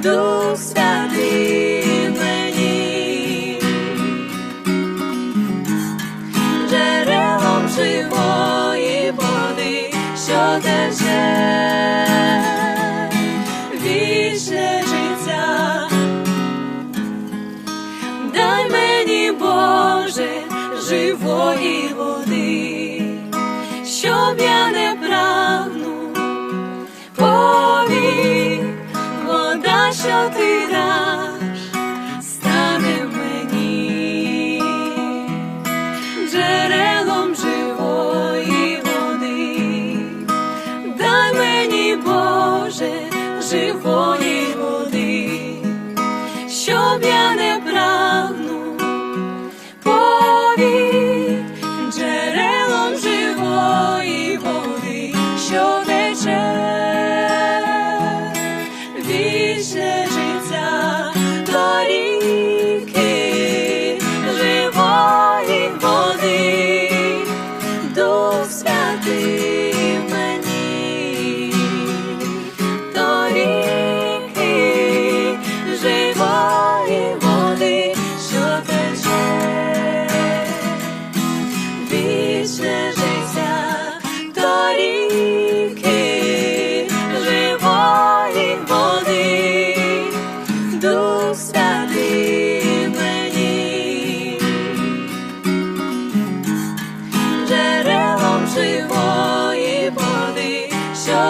do. що ти даш, стане мені джерелом живої води, дай мені Боже живої.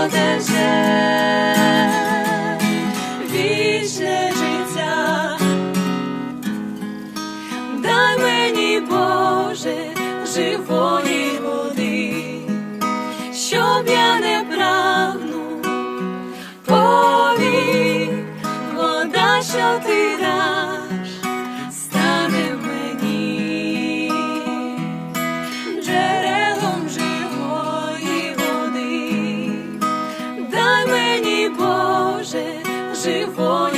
одержи вічне життя, дай мені Боже живої. живої.